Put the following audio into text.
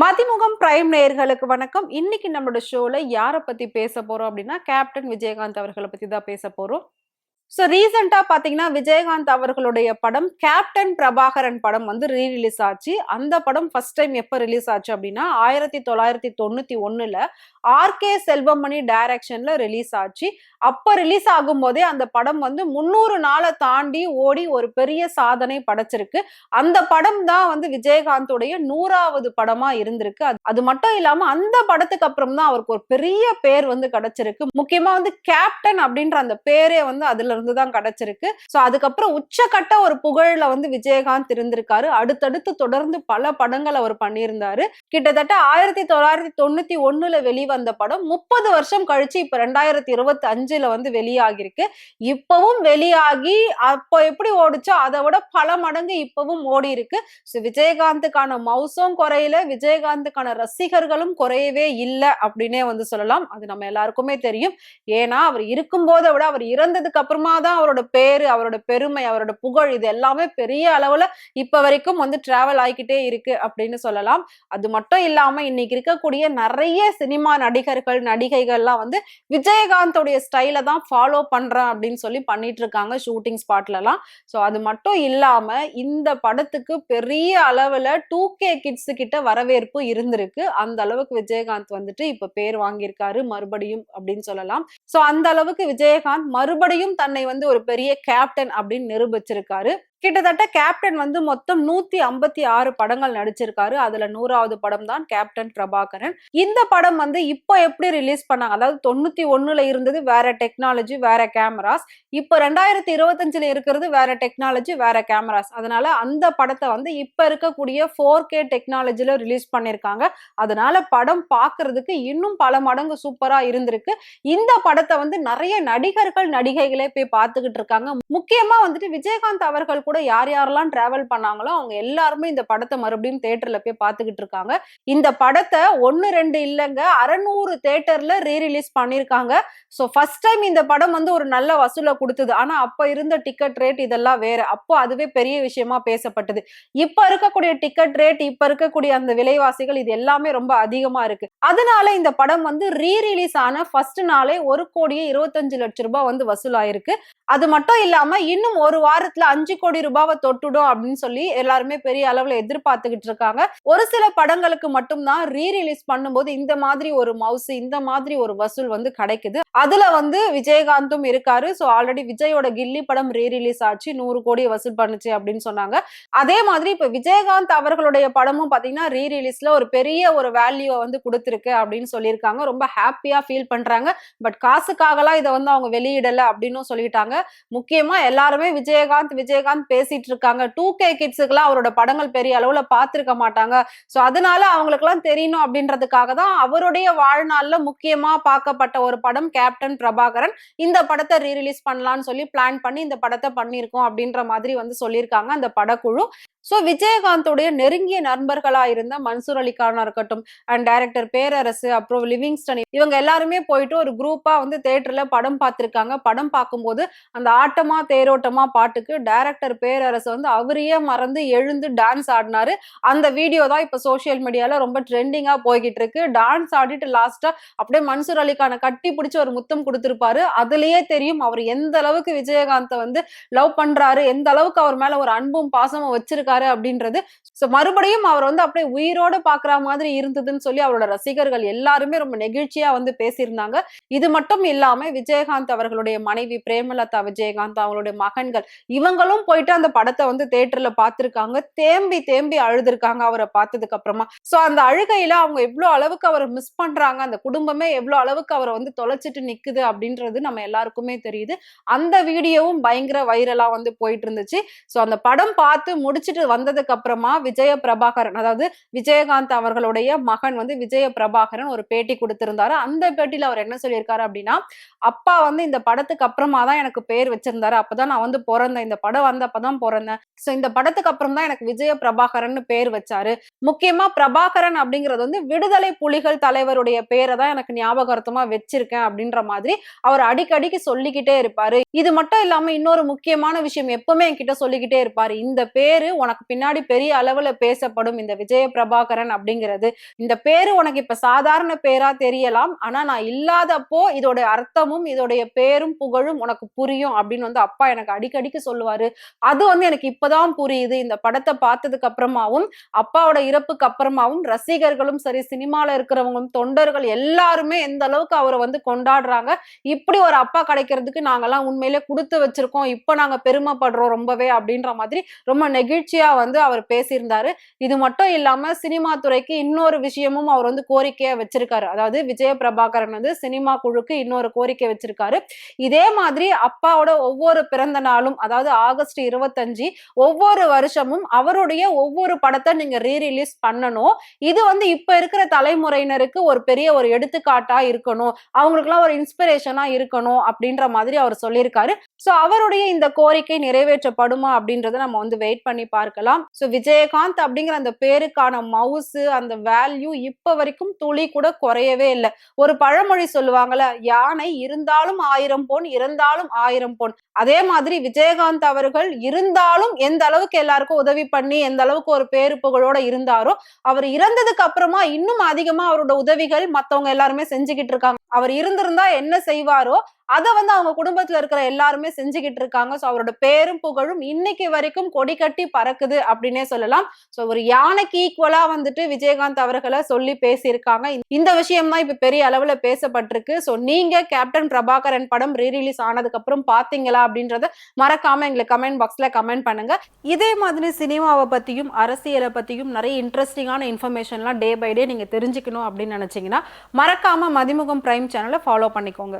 Mathimugam prime நேயர்களுக்கு வணக்கம். இன்னைக்கு நம்மளோட ஷோல யாரை பத்தி பேச போறோம் அப்படின்னா கேப்டன் விஜயகாந்த் அவர்களை பத்தி தான் பேச போறோம். ஸோ ரீசெண்டாக பார்த்தீங்கன்னா விஜயகாந்த் அவர்களுடைய படம் கேப்டன் பிரபாகரன் படம் வந்து ரீ ரிலீஸ் ஆச்சு. அந்த படம் ஃபர்ஸ்ட் டைம் எப்போ ரிலீஸ் ஆச்சு அப்படின்னா ஆயிரத்தி தொள்ளாயிரத்தி தொண்ணூற்றி ஒன்றில் ஆர்கே செல்வமணி டைரக்ஷனில் ரிலீஸ் ஆச்சு. அப்போ ரிலீஸ் ஆகும்போதே அந்த படம் வந்து முந்நூறு நாளை தாண்டி ஓடி ஒரு பெரிய சாதனை படைச்சிருக்கு. அந்த படம் தான் வந்து விஜயகாந்தோடைய நூறாவது படமாக இருந்திருக்கு. அது- அது மட்டும் இல்லாமல் அந்த படத்துக்கு அப்புறம் தான் அவருக்கு ஒரு பெரிய பேர் வந்து கிடைச்சிருக்கு. முக்கியமாக வந்து கேப்டன் அப்படின்ற அந்த பேரே வந்து அதில் இருந்து தான் கிடைச்சிருக்கு. ஸோ அதுக்கப்புறம் உச்சக்கட்ட ஒரு புகழ்ல வந்து விஜயகாந்த் இருந்திருக்காரு. அடுத்தடுத்து தொடர்ந்து பல படங்கள் அவர் பண்ணியிருந்தாரு. கிட்டத்தட்ட ஆயிரத்தி தொள்ளாயிரத்தி தொண்ணூத்தி ஒண்ணுல வெளிவந்த படம். முப்பது வருஷம் கழிச்சு இப்ப ரெண்டாயிரத்தி இருபத்தி அஞ்சுல வந்து வெளியாகிருக்கு இப்பவும் வெளியாகி அப்போ எப்படி ஓடிச்சோ அதை விட பல மடங்கு இப்பவும் ஓடி இருக்கு ஸோ விஜயகாந்துக்கான மவுசும் குறையில. விஜயகாந்துக்கான ரசிகர்களும் குறையவே இல்லை அப்படின்னே வந்து சொல்லலாம். அது நம்ம எல்லாருக்குமே தெரியும். ஏன்னா அவர் இருக்கும் போதை விட அவர் இறந்ததுக்கு அப்புறமா தான் அவரோட பேரு அவரோட பெருமை அவரோட புகழ் இது எல்லாமே பெரிய அளவுல இப்ப வரைக்கும் வந்து டிராவல் ஆகிக்கிட்டே இருக்கு அப்படின்னு சொல்லலாம். அது மட்டும் இல்லாம இன்னைக்கு இருக்கக்கூடிய நிறைய சினிமா நடிகர்கள் நடிகைகள்லாம் வந்து விஜயகாந்தோடைய ஸ்டைலை தான் ஃபாலோ பண்றேன் அப்படின்னு சொல்லி பண்ணிட்டு இருக்காங்க ஷூட்டிங் ஸ்பாட்ல எல்லாம் ஸோ அது மட்டும் இல்லாம இந்த படத்துக்கு பெரிய அளவுல டூ கே கிட்ஸ் கிட்ட வரவேற்பு இருந்திருக்கு. அந்த அளவுக்கு விஜயகாந்த் வந்துட்டு இப்ப பேர் வாங்கியிருக்காரு மறுபடியும் அப்படின்னு சொல்லலாம். ஸோ அந்த அளவுக்கு விஜயகாந்த் மறுபடியும் தன்னை வந்து ஒரு பெரிய கேப்டன் அப்படின்னு நிரூபிச்சிருக்காரு. கிட்டத்தட்ட கேப்டன் வந்து மொத்தம் நூத்தி ஐம்பத்தி ஆறு படங்கள் நடிச்சிருக்காரு. அதுல நூறாவது படம் தான் கேப்டன் பிரபாகரன். இந்த படம் வந்து இப்போ எப்படி ரிலீஸ் பண்ணாங்க? அதாவது தொண்ணூத்தி ஒண்ணுல இருந்தது வேற டெக்னாலஜி வேற கேமராஸ் இப்போ ரெண்டாயிரத்தி இருபத்தஞ்சுல இருக்கிறது வேற டெக்னாலஜி வேற கேமராஸ் அதனால அந்த படத்தை வந்து இப்ப இருக்கக்கூடிய ஃபோர் கே டெக்னாலஜில ரிலீஸ் பண்ணிருக்காங்க. அதனால படம் பாக்குறதுக்கு இன்னும் பல மடங்கு சூப்பரா இருந்திருக்கு. இந்த படத்தை வந்து நிறைய நடிகர்கள் நடிகைகளே போய் பார்த்துக்கிட்டு இருக்காங்க. முக்கியமா வந்துட்டு விஜயகாந்த் அவர்கள் கூட யார் யாரெல்லாம் டிராவல் பண்ணாங்களோ அவங்க எல்லாருமே இந்த படத்தை மறுபடியும் தேட்டர்ல போய் பார்த்துக்கிட்டு இருக்காங்க. இந்த படத்தை ஒன்னு ரெண்டு இல்லைங்க அறநூறு தேட்டர்ல ரீ ரிலீஸ் பண்ணியிருக்காங்க. ஸோ ஃபர்ஸ்ட் டைம் இந்த படம் வந்து ஒரு நல்ல வசூலை கொடுத்தது. ஆனா அப்ப இருந்த டிக்கெட் ரேட் இதெல்லாம் வேற. அப்போ அதுவே பெரிய விஷயமா பேசப்பட்டது. இப்ப இருக்கக்கூடிய டிக்கெட் ரேட் இப்ப இருக்கக்கூடிய அந்த விலைவாசிகள் இது எல்லாமே ரொம்ப அதிகமா இருக்கு. அதனால இந்த படம் வந்து ரீ ரிலீஸ் ஆன ஃபர்ஸ்ட் நாளே ஒரு கோடியே இருபத்தஞ்சு லட்சம் ரூபாய் வந்து வசூலாயிருக்கு. அது மட்டும் இல்லாம இன்னும் ஒரு வாரத்துல அஞ்சு கோடி ரூபாவை தொட்டுடும் அப்படின்னு சொல்லி எல்லாருமே பெரிய அளவுல எதிர்பார்த்துக்கிட்டு இருக்காங்க. ஒரு சில படங்களுக்கு மட்டும்தான் ரீ ரிலீஸ் பண்ணும்போது இந்த மாதிரி ஒரு மவுஸ் இந்த மாதிரி ஒரு வசூல் வந்து கிடைக்குது. அதுல வந்து விஜயகாந்தும் இருக்காரு. ஸோ ஆல்ரெடி விஜயோட கில்லி படம் ரீ ரிலீஸ் ஆச்சு. நூறு கோடி வசூல் பண்ணுச்சு அப்படின்னு சொன்னாங்க. அதே மாதிரி இப்ப விஜயகாந்த் அவர்களுடைய படமும் பாத்தீங்கன்னா ரீ ரிலீஸ்ல ஒரு பெரிய ஒரு வேல்யூ வந்து கொடுத்துருக்கு அப்படின்னு சொல்லியிருக்காங்க. ரொம்ப ஹாப்பியா ஃபீல் பண்றாங்க. பட் காசுக்காகலாம் இதை வந்து அவங்க வெளியிடல அப்படின்னு சொல்லிட்டாங்க. முக்கியமா எல்லாருமே விஜயகாந்த் விஜயகாந்த் பேசிட்டு இருக்காங்க டூ கே கிட்ஸுக்கெல்லாம் அவரோட படங்கள் பெரிய அளவுல பார்த்துருக்க மாட்டாங்க. ஸோ அதனால அவங்களுக்குலாம் தெரியணும் அப்படின்றதுக்காக தான் அவருடைய வாழ்நாள்ல முக்கியமா பார்க்கப்பட்ட ஒரு படம் கேப்டன் பிரபாகரன் இந்த படத்தை ரீ ரிலீஸ் பண்ணலாம்னு சொல்லி பிளான் பண்ணி இந்த படத்தை பண்ணியிருக்கோம் அப்படின்ற மாதிரி வந்து சொல்லியிருக்காங்க அந்த படக்குழு. ஸோ விஜயகாந்தோடைய நெருங்கிய நண்பர்களா இருந்த மன்சூர் அலிகானா இருக்கட்டும் அண்ட் டைரக்டர் பேரரசு அப்புறம் லிவிங்ஸ்டன் இவங்க எல்லாருமே போயிட்டு ஒரு குரூப்பா வந்து தேட்டர்ல படம் பார்த்துருக்காங்க. படம் பார்க்கும்போது அந்த ஆட்டமா தேரோட்டமா பாட்டுக்கு டைரக்டர் பேரரசு வந்து அவரையே மறந்து எழுந்து டான்ஸ் ஆடினாரு. அந்த வீடியோ தான் இப்ப சோசியல் மீடியால ரொம்ப ட்ரெண்டிங்கா போய்கிட்டு இருக்கு. டான்ஸ் ஆடிட்டு லாஸ்டா அப்படியே மன்சூர் அலிகான கட்டி பிடிச்சி ஒரு முத்தம் கொடுத்திருப்பாரு. அதுலயே தெரியும் அவர் எந்த அளவுக்கு விஜயகாந்தை வந்து லவ் பண்றாரு எந்த அளவுக்கு அவர் மேல ஒரு அன்பும் பாசமும் வச்சிருக்காரு அப்படின்றது. ஸோ மறுபடியும் அவர் வந்து அப்படியே உயிரோட பாக்குற மாதிரி இருந்ததுன்னு சொல்லி அவரோட ரசிகர்கள் எல்லாருமே ரொம்ப நெகிழ்ச்சியா வந்து பேசியிருந்தாங்க. இது மட்டும் இல்லாம விஜயகாந்த் அவர்களுடைய மனைவி பிரேமலதா விஜயகாந்த் அவங்களுடைய மகன்கள் இவங்களும் போயிட்டு அந்த படத்தை வந்து தேட்டர்ல பார்த்திருக்காங்க. தேம்பி தேம்பி அழுதுருக்காங்க அவரை பார்த்ததுக்கு அப்புறமா. சோ அந்த அழுகையில அவங்க எவ்வளவு அளவுக்கு அவரை மிஸ் பண்றாங்க அந்த குடும்பமே எவ்வளவு அளவுக்கு அவரை வந்து தொலைச்சிட்டு நிக்குது அப்படின்றது நம்ம எல்லாருக்குமே தெரியுது. அந்த வீடியோவும் பயங்கர வைரலா வந்து போயிட்டு இருந்துச்சு சோ அந்த படம் பார்த்து முடிச்சிட்டு வந்ததுக்கு அப்புறமா விஜய பிரபாகரன் அதாவது விஜயகாந்த் அவர்களுடைய மகன் வந்து விஜய பிரபாகரன் ஒரு பேட்டி கொடுத்திருந்தாரு. அந்த பேட்டியில அவர் என்ன சொல்லியிருக்காரு அப்படின்னா அப்பா வந்து இந்த படத்துக்கு அப்புறமா தான் எனக்கு பேர் வச்சிருந்தாரு. அப்பதான் நான் வந்து பிறந்த இந்த படம் வந்த அப்பதான் பிறந்தேன் ஸோ இந்த படத்துக்கு அப்புறம் தான் எனக்கு விஜய பிரபாகரன் பேர் வச்சாரு. முக்கியமா பிரபாகரன் அப்படிங்கிறது வந்து விடுதலை புலிகள் தலைவருடைய பேரை தான் எனக்கு ஞாபகார்த்தமா வச்சிருக்கேன் அப்படின்ற மாதிரி அவர் அடிக்கடிக்கு சொல்லிக்கிட்டே இருப்பாரு. இது மட்டும் இல்லாம இன்னொரு முக்கியமான விஷயம் எப்பவுமே என்கிட்ட சொல்லிக்கிட்டே இருப்பாரு. இந்த பேரு உனக்கு பின்னாடி பெரிய அளவுல பேசப்படும் இந்த விஜய பிரபாகரன் அப்படிங்கிறது. இந்த பேரு உனக்கு இப்ப சாதாரண பேரா தெரியலாம். ஆனா நான் இல்லாதப்போ இதோட அர்த்தமும் இதோடைய பேரும் புகழும் உனக்கு புரியும் அப்படின்னு வந்து அப்பா எனக்கு அடிக்கடிக்கு சொல்லுவாரு. அது வந்து எனக்கு இப்பதான் புரியுது. இந்த படத்தை பார்த்ததுக்கு அப்புறமாவும் அப்பாவோட இறப்புக்கு அப்புறமாவும் ரசிகர்களும் சரி சினிமால இருக்கிறவங்களும் தொண்டர்கள் எல்லாருமே எந்த அளவுக்கு அவரை வந்து கொண்டாடுறாங்க இப்படி ஒரு அப்பா கிடைக்கிறதுக்கு நாங்கெல்லாம் உண்மையிலே கொடுத்து வச்சிருக்கோம் இப்போ நாங்க பெருமைப்படுறோம் ரொம்பவே அப்படின்ற மாதிரி ரொம்ப நெகிழ்ச்சியா வந்து அவர் பேசியிருந்தாரு. இது மட்டும் இல்லாம சினிமா துறைக்கு இன்னொரு விஷயமும் அவர் வந்து கோரிக்கையா வச்சிருக்காரு. அதாவது விஜய பிரபாகரன் வந்து சினிமா குழுக்கு இன்னொரு கோரிக்கை வச்சிருக்காரு. இதே மாதிரி அப்பாவோட ஒவ்வொரு பிறந்த நாளும் அதாவது ஆகஸ்ட் இருபத்தஞ்சு ஒவ்வொரு வருஷமும் அவருடைய ஒவ்வொரு படத்தை நீங்க ரீ ரிலீஸ் பண்ணணும். இது வந்து இப்ப இருக்கிற தலைமுறையினருக்கு ஒரு பெரிய ஒரு எடுத்துக்காட்டா இருக்கணும். அவங்களுக்குலாம் ஒரு இன்ஸ்பிரேஷனா இருக்கணும் அப்படின்ற மாதிரி அவர் சொல்லியிருக்காரு. சோ அவருடைய இந்த கோரிக்கை நிறைவேற்றப்படுமா அப்படின்றத நம்ம வந்து வெயிட் பண்ணி பார்க்கலாம். சோ விஜயகாந்த் அப்படிங்கிற அந்த பேருக்கான மவுசு அந்த வேல்யூ இப்ப வரைக்கும் துளி கூட குறையவே இல்லை. ஒரு பழமொழி சொல்லுவாங்கல்ல யானை இருந்தாலும் ஆயிரம் பொன் இருந்தாலும் ஆயிரம் பொன். அதே மாதிரி விஜயகாந்த் அவர்கள் இருந்தாலும் எந்த அளவுக்கு எல்லாருக்கும் உதவி பண்ணி எந்த அளவுக்கு ஒரு பேரு புகழோட இருந்தாரோ அவர் இறந்ததுக்கு அப்புறமா இன்னும் அதிகமா அவரோட உதவிகள் மத்தவங்க எல்லாருமே செஞ்சுக்கிட்டு இருக்காங்க. அவர் இருந்திருந்தா என்ன செய்வாரோ அதை வந்து அவங்க குடும்பத்துல இருக்கிற எல்லாருமே செஞ்சுக்கிட்டு இருக்காங்க. ஸோ அவரோட பேரும் புகழும் இன்னைக்கு வரைக்கும் கொடி கட்டி பறக்குது அப்படின்னே சொல்லலாம். ஸோ ஒரு யானைக்கு ஈக்குவலா வந்துட்டு விஜயகாந்த் அவர்களை சொல்லி பேசியிருக்காங்க. இந்த விஷயம் தான் இப்ப பெரிய அளவுல பேசப்பட்டிருக்கு. ஸோ நீங்க கேப்டன் பிரபாகரன் படம் ரீரிலீஸ் ஆனதுக்கு அப்புறம் பாத்தீங்களா அப்படின்றத மறக்காம எங்களுக்கு கமெண்ட் பாக்ஸ்ல கமெண்ட் பண்ணுங்க. இதே மாதிரி சினிமாவை பத்தியும் அரசியலை பத்தியும் நிறைய இன்ட்ரெஸ்டிங்கான இன்ஃபர்மேஷன்லாம் டே பை டே நீங்க தெரிஞ்சுக்கணும் அப்படின்னு நினைச்சீங்கன்னா மறக்காம மதிமுகம் பிரைம் சேனலை ஃபாலோ பண்ணிக்கோங்க.